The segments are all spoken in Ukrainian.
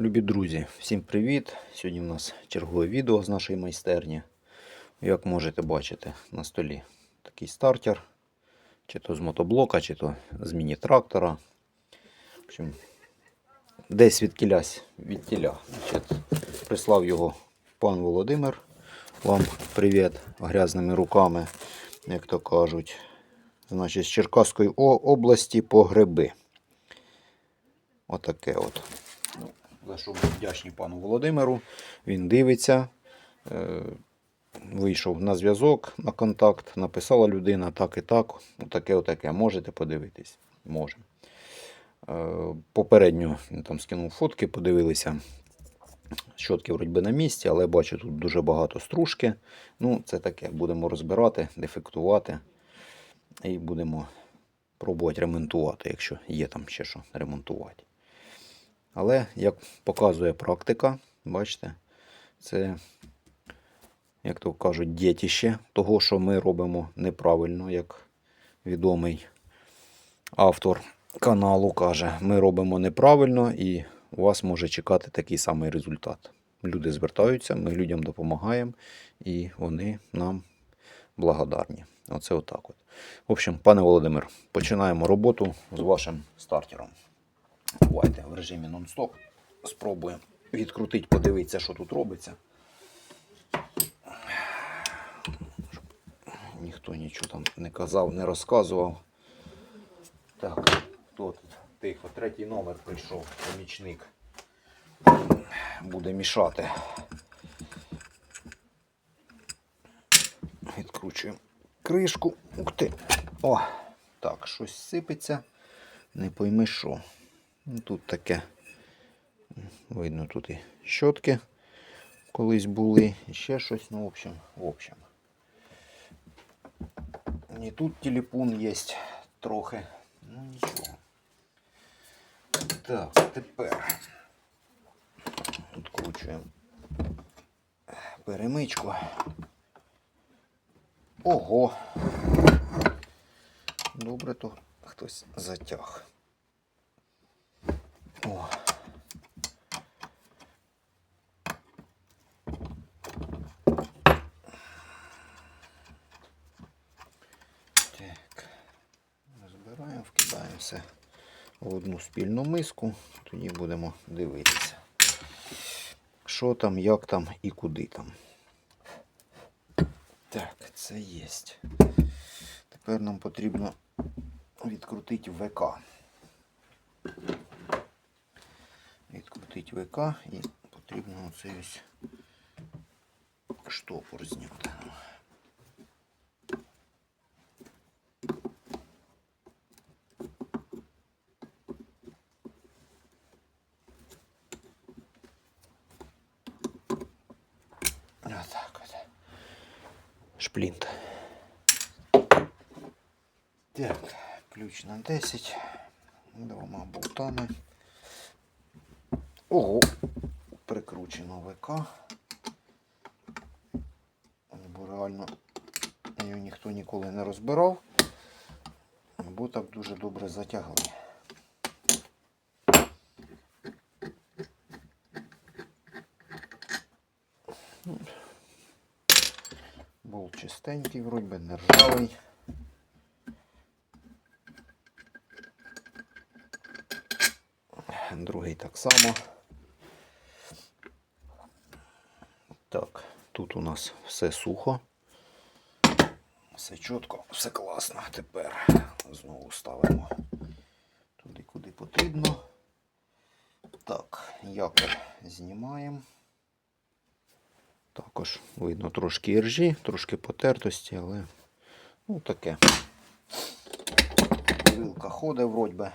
Любі друзі, всім привіт! Сьогодні у нас чергове відео з нашої майстерні. Як можете бачити, на столі такий стартер, чи то з мотоблока, чи то з міні-трактора. В общем, десь від кілясь від тіля. Прислав його пан Володимир. Вам привіт грязними руками, як то кажуть. Значить, з Черкаської області по гриби. Отаке от. За що ми вдячні пану Володимиру. Він дивиться. Е, вийшов на зв'язок, на контакт, написала людина так і так. Отаке, отаке. Можете подивитись? Можемо. Е, попередньо там скинув фотки, подивилися. Щотки вроді на місці, але бачу тут дуже багато стружки. Ну, це таке. Будемо розбирати, дефектувати і будемо пробувати ремонтувати, якщо є там ще що ремонтувати. Але, як показує практика, бачите, це, як то кажуть, дєтіще того, що ми робимо неправильно, як відомий автор каналу каже, ми робимо неправильно і у вас може чекати такий самий результат. Люди звертаються, ми людям допомагаємо, і вони нам благодарні. Оце отак от. В общем, пане Володимир, починаємо роботу з вашим стартером. Давайте в режимі нон-стоп. Спробуємо відкрутити, подивитися, що тут робиться. Щоб ніхто нічого там не казав, не розказував. Так, хто тут? Тихо, третій номер прийшов, помічник. Буде мішати. Відкручуємо кришку. Ух ти. О, так, щось сипеться. Не пойми що. Ну, Тут таке. Видно, тут і щотки колись були, ще щось, ну, в общем, в общем. І тут телефон є трохи. Ну нічого. Так, тепер відкручуємо перемичку. Ого. Добре, то хтось затяг. О. Так. Розбираємо, вкидаємо все спільну миску, тоді будемо дивитися, що там, як там і куди там. Так, це є. Тепер нам потрібно відкрутити ВК. Відкрутити ВК і потрібно оцей штопор зняти. Отак от. Шплінт. Так, ключ на 10. Двома болтами. Ого! Прикручено ВК. Бо реально його ніхто ніколи не розбирав. Бо так дуже добре затягли. Болт чистенький, вроді би не. Другий так само. Так, тут у нас все сухо. Все чітко, все класно. Тепер знову ставимо туди, куди потрібно. Так, якор знімаємо. Також видно трошки іржі, трошки потертості, але ну таке. Вилка ходить вроді би.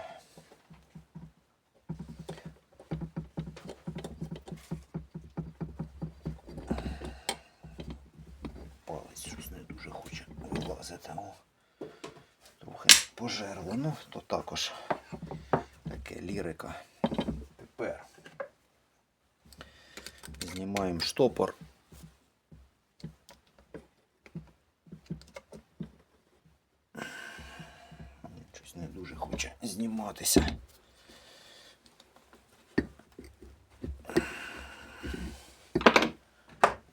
Палець щось не дуже хоче вилазити. О, трохи пожерло. Ну, то також таке лірика. Тепер знімаємо штопор. займатися.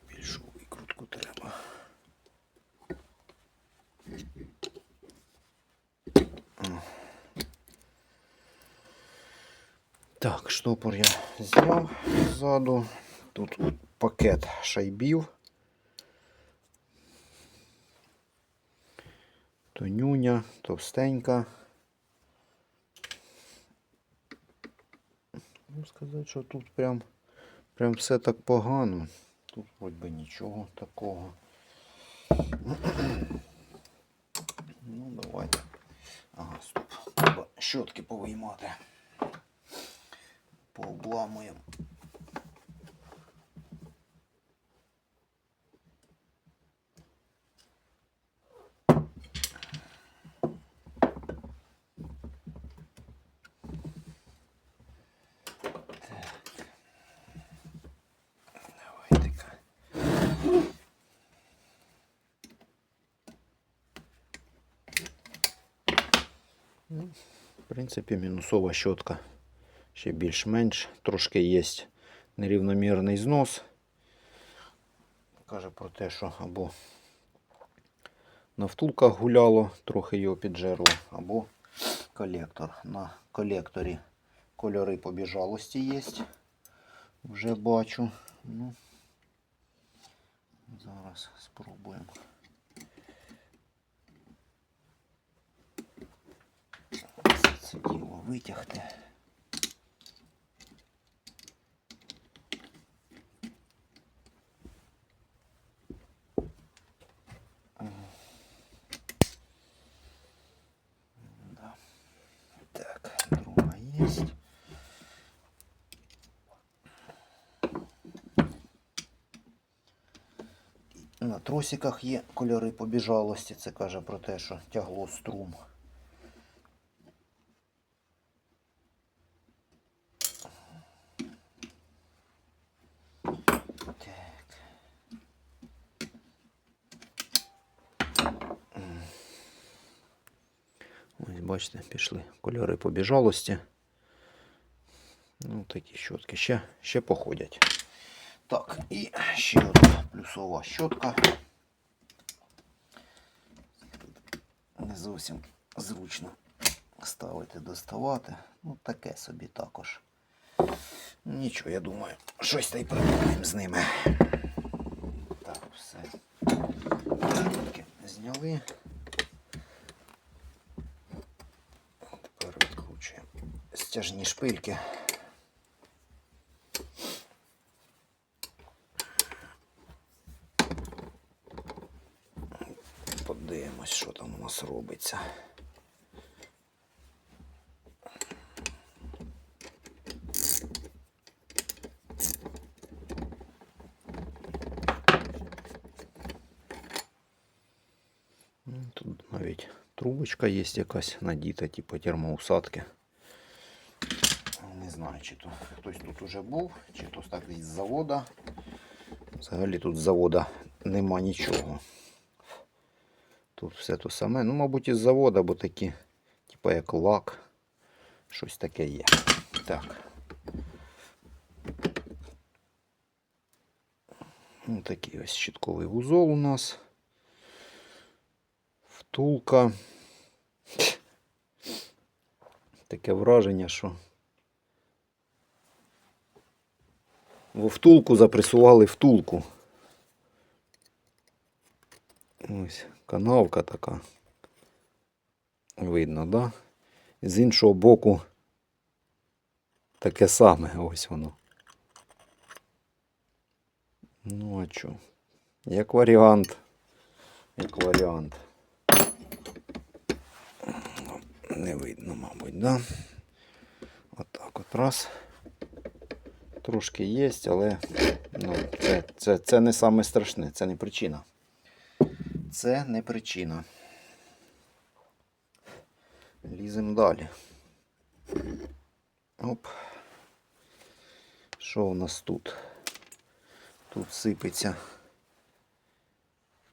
Більшу викрутку треба. Так, штопор я зняв ззаду. Тут пакет шайбів. Тонюня, товстенька. Ну, сказати, що тут прям, прям все так погано. Тут хоч би нічого такого. Ну, давайте. Ага, стоп. Треба щотки повиймати. Пообламуємо. Давайте-ка. Ну, В принципі, мінусова щотка ще більш-менш. Трошки є нерівномірний знос. Каже про те, що або на втулках гуляло, трохи його піджерло, або колектор. На колекторі кольори побіжалості є. Вже бачу. Ну, зараз спробуємо. Це, діло витягти. На тросиках є кольори побіжалості. Це каже про те, що тягло струм. Бачите, пішли кольори побіжалості. Ну, такі щотки ще, ще походять. Так, і ще одна плюсова щотка. Не зовсім зручно ставити, доставати. Ну, таке собі також. Нічого, я думаю, щось та й придумаємо з ними. Так, все. Щотки зняли. стяжні шпильки. Подивимось, що там у нас робиться. Ну, Тут навіть трубочка є якась надіта, типу термоусадки. Чи то хтось тут уже був, чи то так із завода. Взагалі тут з завода нема нічого. Тут все то саме. Ну, мабуть, із завода, бо такі, типу як лак. Щось таке є. Так. Ну, такий ось щитковий вузол у нас. Втулка. Таке враження, що во втулку запресували втулку. Ось канавка така. Видно, да? З іншого боку таке саме ось воно. Ну, а що? Як варіант. Як варіант. Не видно, мабуть, да? Отак от раз. Трошки є, але ну, це, це, це не саме страшне, це не причина. Це не причина. Ліземо далі. Оп. Що у нас тут? Тут сипеться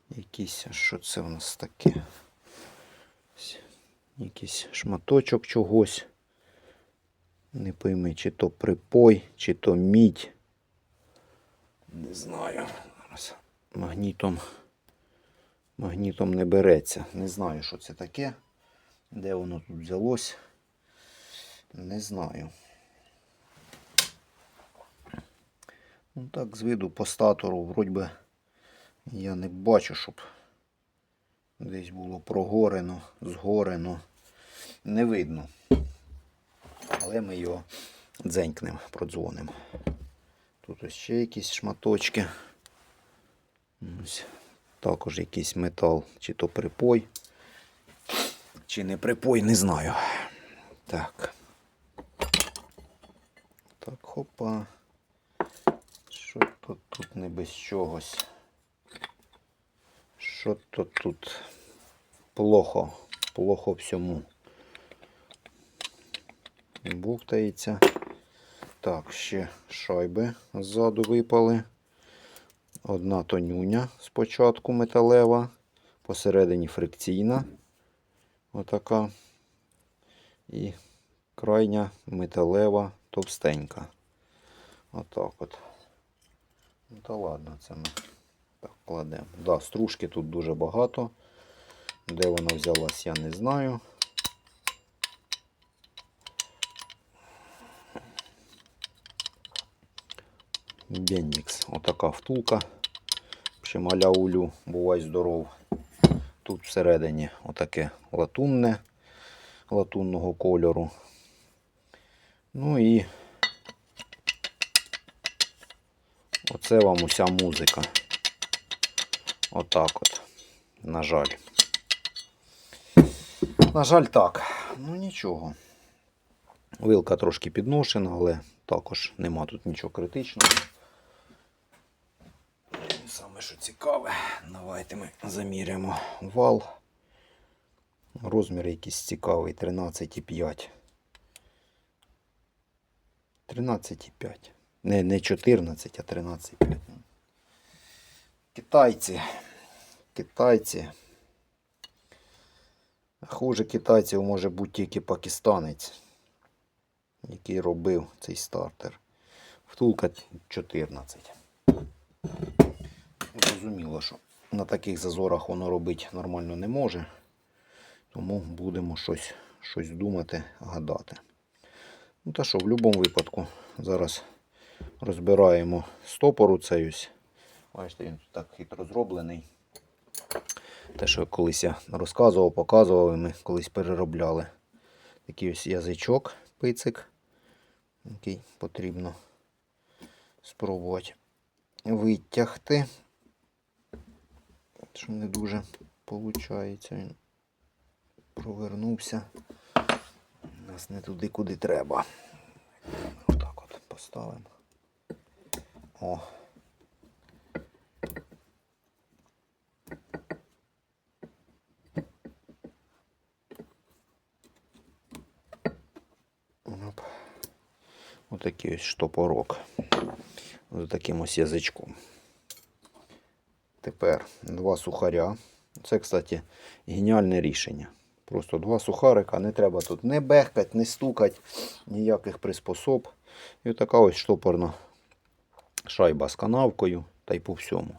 якийсь, а що це у нас таке? Якийсь шматочок чогось. Не пойми, чи то припой, чи то мідь. Не знаю. Зараз магнітом. Магнітом не береться. Не знаю, що це таке. Де воно тут взялось. Не знаю. Ну так, з виду по статору, вроді би, я не бачу, щоб десь було прогорено, згорено. Не видно. Але ми його дзенькнемо, продзвонимо. Тут ось ще якісь шматочки. Ось. Також якийсь метал, чи то припой, чи не припой, не знаю. Так. Так, хопа. Що то тут не без чогось? Що то тут плохо, плохо всьому. Бухтається. Так, ще шайби ззаду випали. Одна тонюня спочатку металева, посередині фрикційна. Отака. І крайня металева товстенька. Отак от. Ну та ладно, це ми так кладемо. Да, стружки тут дуже багато. Де вона взялась, я не знаю. Бендікс. Отака втулка. Чималя улю, бувай здоров. Тут всередині отаке латунне, латунного кольору. Ну і оце вам уся музика. Отак от. На жаль. На жаль, так. Ну нічого. Вилка трошки підношена, але також нема тут нічого критичного. Саме що цікаве, давайте ми заміряємо вал. Розмір якийсь цікавий 13,5. 13,5. Не, не 14, а 13,5. Китайці. Китайці. Хуже китайців може бути тільки пакистанець, який робив цей стартер. Втулка 14. Зрозуміло, що на таких зазорах воно робити нормально не може. Тому будемо щось, щось думати, гадати. Ну та що, в будь-якому випадку зараз розбираємо стопору цей ось. Бачите, він тут так хитро зроблений. Те, що колись я розказував, показував, і ми колись переробляли. Такий ось язичок, пицик, який потрібно спробувати витягти. Що не дуже виходить. Він провернувся. Нас не туди, куди треба. Отак от поставимо. О. Отакий ось штопорок. З таким ось язичком. Тепер два сухаря. Це, кстати, геніальне рішення. Просто два сухарика, не треба тут не бехкать, не стукать, ніяких приспособ. І така ось штопорна шайба з канавкою та й по всьому.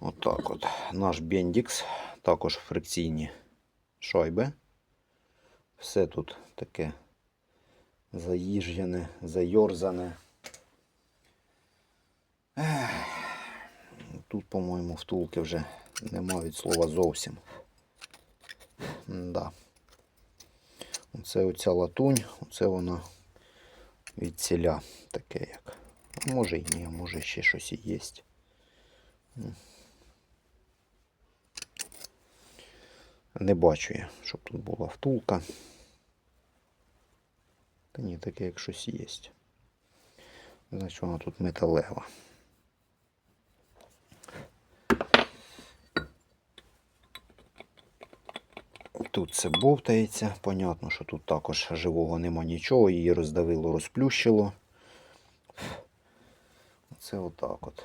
Отак от, Наш бендікс, також фрикційні шайби. Все тут таке заїжджене, зайорзане. Ех. По-моєму, втулки вже нема від слова зовсім. Да. Оце оця латунь, оце вона від ціля таке як. А може і ні, може ще щось і є. Не бачу я, щоб тут була втулка. Та ні, таке як щось є. Значить вона тут металева. Тут це бовтається. Понятно, що тут також живого нема нічого, її роздавило, розплющило. Це отак от.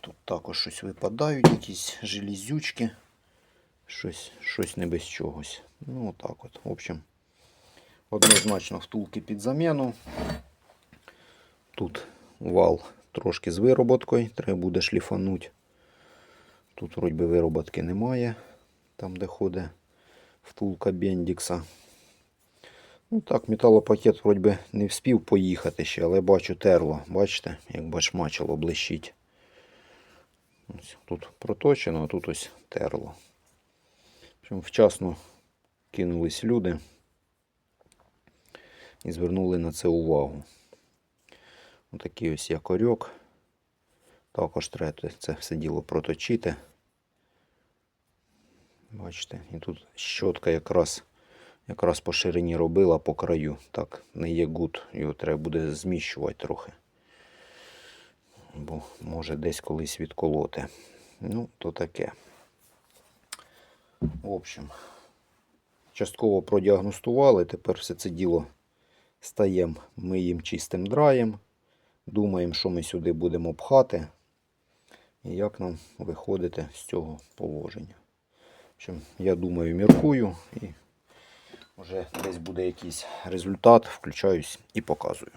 Тут також щось випадають, якісь железючки. Щось, щось не без чогось. Ну, отак от. В общем, однозначно втулки під заміну. Тут вал трошки з вироботкою, треба буде шліфануть. Тут вроді вироботки немає, там де ходить втулка Бендікса. Ну так, металопакет вроді би не вспів поїхати ще, але бачу терло. Бачите, як бачмачило блищить. Ось тут проточено, а тут ось терло. Общем, вчасно кинулись люди і звернули на це увагу. Отакий ось якорьок. Також треба це все діло проточити. Бачите, і тут щотка якраз, якраз по ширині робила по краю. Так, не є гуд, його треба буде зміщувати трохи. Бо може десь колись відколоти. Ну, то таке. В общем, частково продіагностували. Тепер все це діло стаємо миєм чистим драєм. Думаємо, що ми сюди будемо пхати. І як нам виходити з цього положення. Общем, я думаю, міркую і вже десь буде якийсь результат, включаюсь і показую.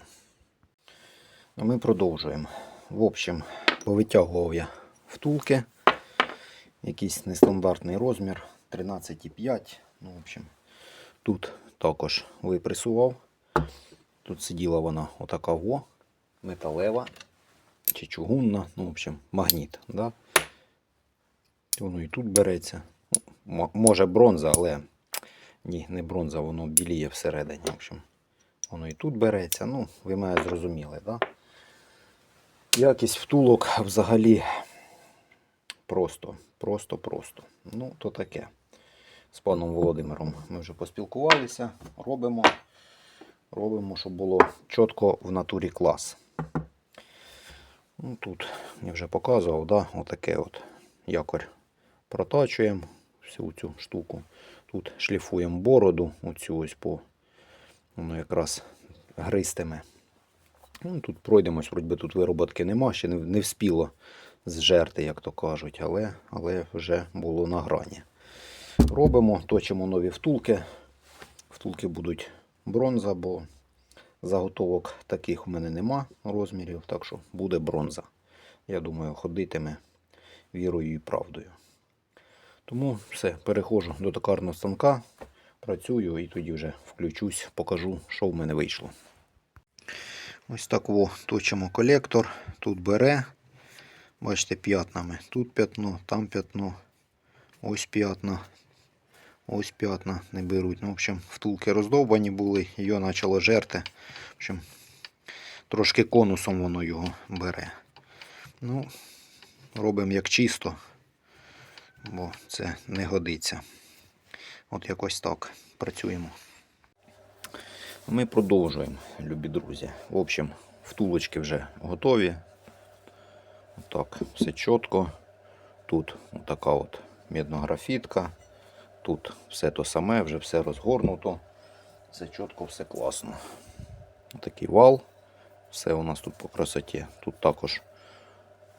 А ми продовжуємо. В общем, повитягував я втулки. Якийсь нестандартний розмір 13,5. Ну, в общем, тут також випресував. Тут сиділа вона отака во, металева чи чугунна, ну, в общем, магніт. Да? Воно і тут береться. Може бронза, але ні, не бронза, воно біліє всередині. В общем, воно і тут береться. Ну, ви мене зрозуміли, да? Якість втулок взагалі просто, просто, просто. Ну, то таке. З паном Володимиром ми вже поспілкувалися, робимо. Робимо, щоб було чітко в натурі клас. Ну, тут я вже показував, да? отаке от якорь протачуємо всю цю штуку. Тут шліфуємо бороду, оцю ось по воно якраз гристиме. Ну, тут пройдемось, вроді тут вироботки нема, ще не, не вспіло зжерти, як то кажуть, але, але вже було на грані. Робимо, точимо нові втулки. Втулки будуть бронза, бо заготовок таких у мене нема розмірів, так що буде бронза. Я думаю, ходитиме вірою і правдою. Тому все, переходжу до токарного станка, працюю і тоді вже включусь, покажу, що в мене вийшло. Ось так во, точимо колектор. Тут бере. Бачите, п'ятнами. Тут п'ятно, там п'ятно. Ось п'ятна. Ось п'ятна не беруть. Ну, в общем, втулки роздовбані були, її почало жерти. В общем, трошки конусом воно його бере. Ну, робимо як чисто, бо це не годиться. От якось так працюємо. Ми продовжуємо, любі друзі. В общем, втулочки вже готові. Так, все чітко. Тут така от меднографітка. Тут все то саме, вже все розгорнуто. Все чітко, все класно. Такий вал. Все у нас тут по красоті. Тут також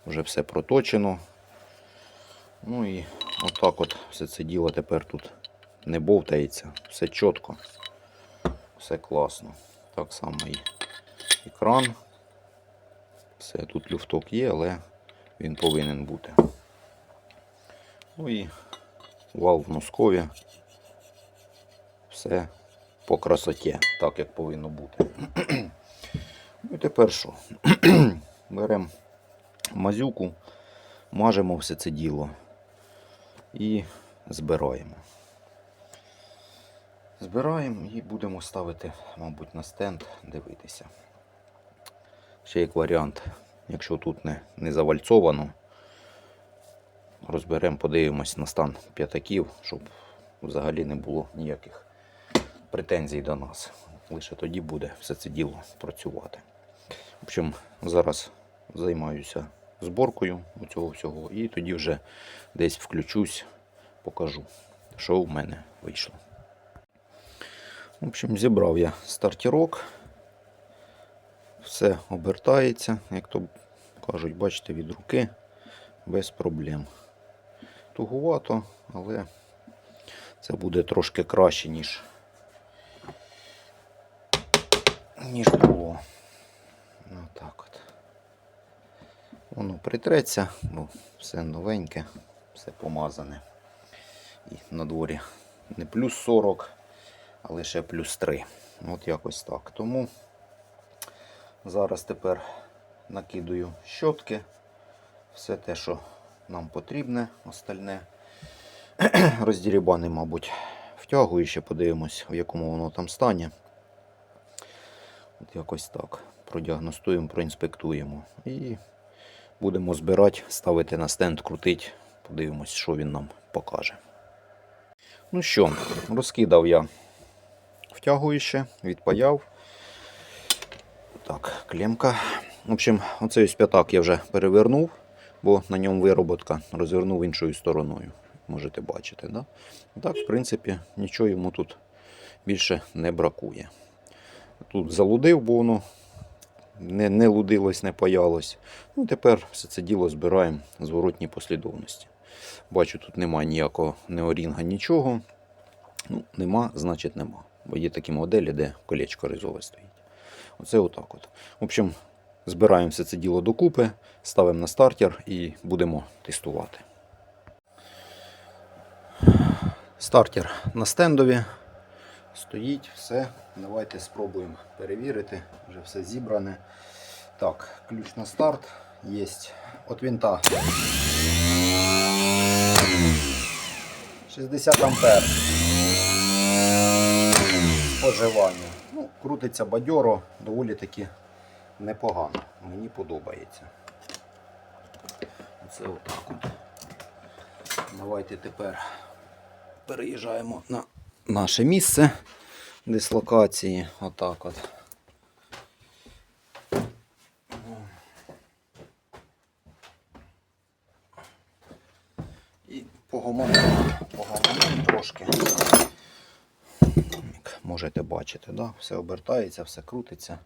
вже все проточено. Ну і отак от все це діло тепер тут не бовтається. Все чітко. Все класно. Так само і екран. Все, тут люфток є, але він повинен бути. Ну і вал в носкові. Все по красоті, так як повинно бути. Ну і тепер що? Беремо мазюку, мажемо все це діло і збираємо. Збираємо і будемо ставити, мабуть, на стенд, дивитися. Ще як варіант, якщо тут не, не завальцовано, розберемо, подивимось на стан п'ятаків, щоб взагалі не було ніяких претензій до нас. Лише тоді буде все це діло працювати. В общем, зараз займаюся зборкою цього всього і тоді вже десь включусь, покажу, що в мене вийшло. В общем, зібрав я стартірок. Все обертається, як то кажуть, бачите, від руки без проблем. Тугувато, але це буде трошки краще, ніж, ніж було. Ну, так. Воно притреться, бо все новеньке, все помазане. І на дворі не плюс 40, а лише плюс 3. От якось так. Тому зараз тепер накидаю щотки. Все те, що нам потрібне, остальне. Роздірібани, мабуть, втягую ще, подивимось, в якому воно там стані. От якось так. Продіагностуємо, проінспектуємо. І будемо збирати, ставити на стенд, крутити. Подивимось, що він нам покаже. Ну що, розкидав я втягуюче, відпаяв. Так, клемка. В общем, оцей ось п'ятак я вже перевернув, бо на ньому вироботка розвернув іншою стороною. Можете бачити, да? Так, в принципі, нічого йому тут більше не бракує. Тут залудив, бо воно не, не лудилось, не паялось. Ну, тепер все це діло збираємо в зворотній послідовності. Бачу, тут немає ніякого неорінга, нічого. Ну, нема, значить нема. Бо є такі моделі, де колечко ризове стоїть. Оце отак от. В общем, збираємо все це діло докупи, ставимо на стартер і будемо тестувати. Стартер на стендові. Стоїть все. Давайте спробуємо перевірити. Вже все зібране. Так, ключ на старт є. От винта 60 ампер. Споживання. Ну, крутиться бадьоро, доволі таки непогано. Мені подобається. Оце отак от. Давайте тепер переїжджаємо на наше місце дислокації. Отак от. І погомонимо, погомонимо трошки. Як можете бачити, да? все обертається, все крутиться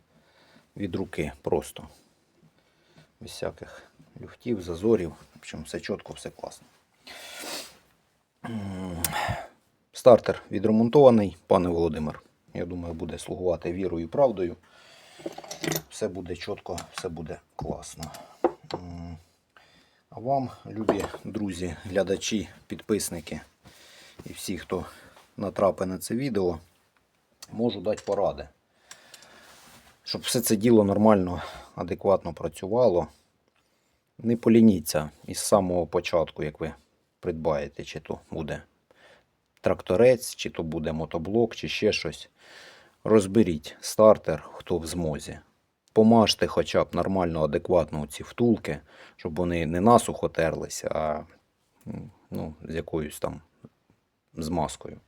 від руки просто. Без всяких люфтів, зазорів. В общем, все чітко, все класно. Стартер відремонтований, пане Володимир. Я думаю, буде слугувати вірою і правдою. Все буде чітко, все буде класно. А вам, любі друзі, глядачі, підписники і всі, хто натрапить на це відео, можу дати поради. Щоб все це діло нормально, адекватно працювало. Не полініться із самого початку, як ви придбаєте, чи то буде тракторець, чи то буде мотоблок, чи ще щось. Розберіть стартер, хто в змозі. Помажте хоча б нормально, адекватно ці втулки, щоб вони не насухо терлися, а ну, з якоюсь там змазкою.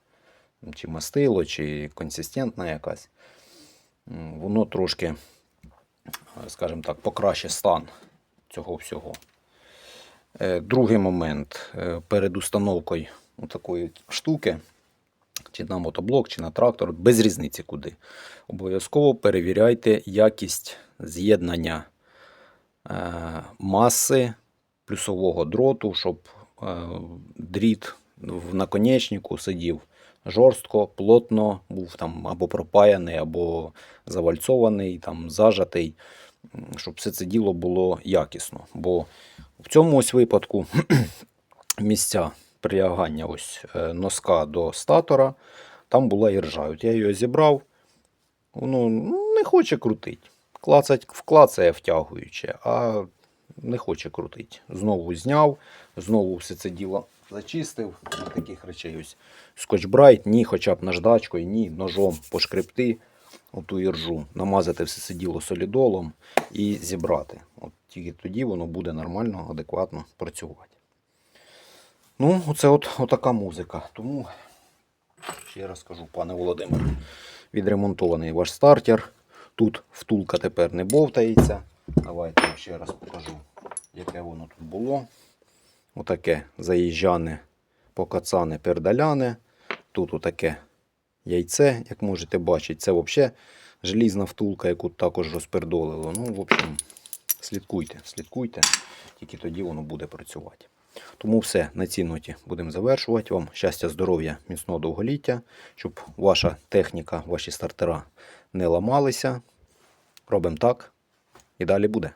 Чи мастило, чи консистентна якась. Воно трошки, е, скажімо так, покраще стан цього всього. Е, Другий момент е, перед установкою такої штуки, чи на мотоблок, чи на трактор, без різниці куди. Обов'язково перевіряйте якість з'єднання е, маси плюсового дроту, щоб е, дріт в наконечнику сидів жорстко, плотно, був там або пропаяний, або завальцований, там, зажатий, щоб все це діло було якісно. Бо в цьому ось випадку місця прилягання ось е, носка до статора, там була іржа. От я її зібрав, воно не хоче крутити. Клацать, вклацає втягуючи, а не хоче крутити. Знову зняв, знову все це діло зачистив. Таких речей ось скотчбрайт, ні, хоча б наждачкою, ні, ножом пошкребти оту іржу, намазати все це діло солідолом і зібрати. От тільки тоді воно буде нормально, адекватно працювати. Ну, оце от отака музика. Тому ще раз кажу, пане Володимир, відремонтований ваш стартер. Тут втулка тепер не бовтається. Давайте ще раз покажу, яке воно тут було. Отаке заїжджане, покацане, пердаляне. Тут отаке яйце, як можете бачити. Це взагалі желізна втулка, яку також розпердолило. Ну, в общем, слідкуйте, слідкуйте, тільки тоді воно буде працювати. Тому все, на цій ноті будемо завершувати. Вам щастя, здоров'я, міцного довголіття, щоб ваша техніка, ваші стартера не ламалися. Робимо так і далі буде.